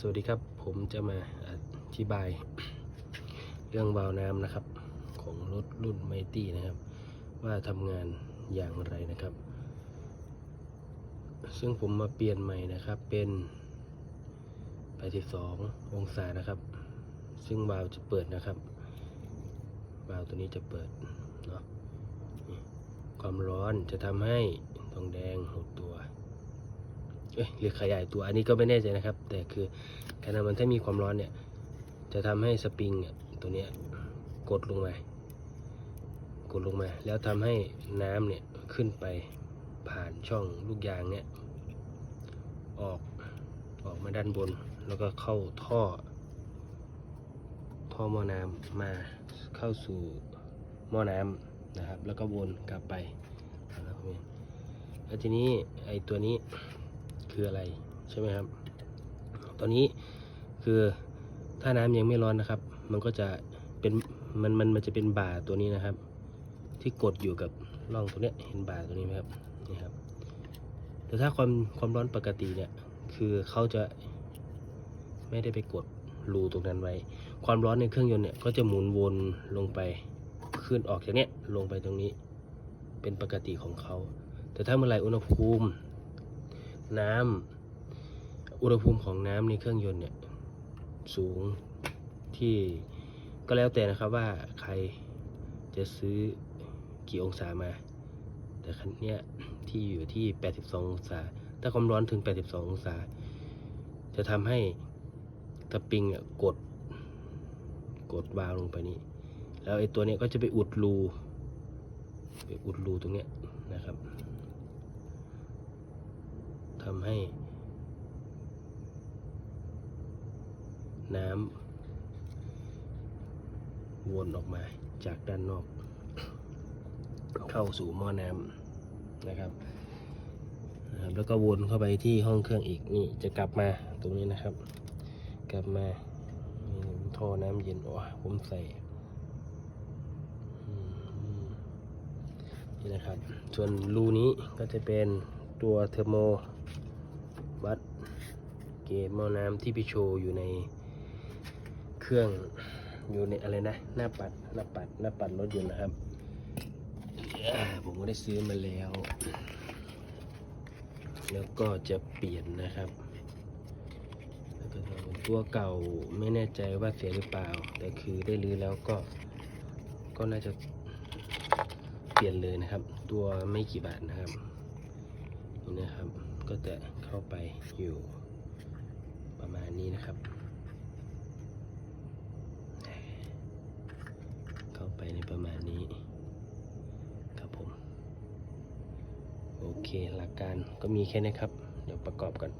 สวัสดีครับผมจะมาอธิบาย เรื่องวาล์วน้ำนะครับ ของรถรุ่นไมตี้นะครับ ว่าทำงานอย่างไรนะครับ ซึ่งผมมาเปลี่ยนใหม่นะครับเป็น 82 องศานะครับ ซึ่งวาล์วจะเปิดนะครับวาล์วตัวนี้จะเปิดเนาะความร้อนจะทำให้ทองแดงหดตัว หรือขยายตัวอันนี้ก็ไม่แน่ใจนะครับ แต่คือขณะมันถ้ามีความร้อนเนี่ย จะทำให้สปริงตัวเนี้ยกดลงมากดลงมา แล้วทำให้น้ำเนี่ยขึ้นไปผ่านช่องลูกยางเนี่ยออกออกมาด้านบน แล้วก็เข้าท่อ ท่อหม้อน้ำมาเข้าสู่หม้อน้ำนะครับ แล้วก็วนกลับไปแล้วทีนี้ไอ้ตัวนี้ คืออะไรใช่ไหมครับ ตอนนี้คือถ้าน้ำยังไม่ร้อนนะครับ มันก็จะเป็นมันมันมันจะเป็นบ่าตัวนี้นะครับ ที่กดอยู่กับร่องตัวเนี้ยเห็นบ่าตัวนี้ไหมครับนี่ครับแต่ถ้าความความร้อนปกติเนี่ยคือเขาจะไม่ได้ไปกดรูตรงนั้นไว้ ความร้อนในเครื่องยนต์เนี่ยก็จะหมุนวนลงไปขึ้นออกจากเนี้ยลงไปตรงนี้ เป็นปกติของเขา แต่ถ้าเมื่อไหร่อุณหภูมิ น้ำอุณหภูมิของน้ำในเครื่องยนต์เนี่ยสูงที่ก็แล้วแต่นะครับว่าใครจะซื้อกี่องศามา แต่คันเนี้ยที่อยู่ที่ 82 องศา ถ้าความร้อนถึง 82 องศา จะทำให้สปริงอะกด กดวาล์วลงไปนี่ แล้วไอ้ตัวเนี้ยก็จะไปอุดรู ไปอุดรูตรงเนี้ยนะครับ ทำให้ น้ำวนออกมาจากด้านนอก เข้าสู่หม้อน้ำนะครับนะครับ แล้วก็วนเข้าไปที่ห้องเครื่องอีกนี่จะกลับมาตรงนี้นะครับ กลับมาท่อน้ำเย็นโอ้ผมใส่นี่นะครับ ส่วนรูนี้ก็จะเป็นตัวเทอร์โม วัดเกจหม้อน้ำที่พี่โชว์อยู่ในเครื่องอยู่ในอะไรนะ หน้าปัดหน้าปัดหน้าปัดรถยนต์นะครับ ผมก็ได้ซื้อมาแล้ว แล้วก็จะเปลี่ยนนะครับตัวเก่าไม่แน่ใจว่าเสียหรือเปล่า แต่คือได้รื้อแล้วก็ ก็น่าจะเปลี่ยนเลยนะครับ ตัวไม่กี่บาทนะครับนี่นะครับ ก็จะเข้าไปอยู่ประมาณนี้นะครับ เข้าไปในประมาณนี้ครับผม โอเคหลักการก็มีแค่นี้ครับ เดี๋ยวประกอบกัน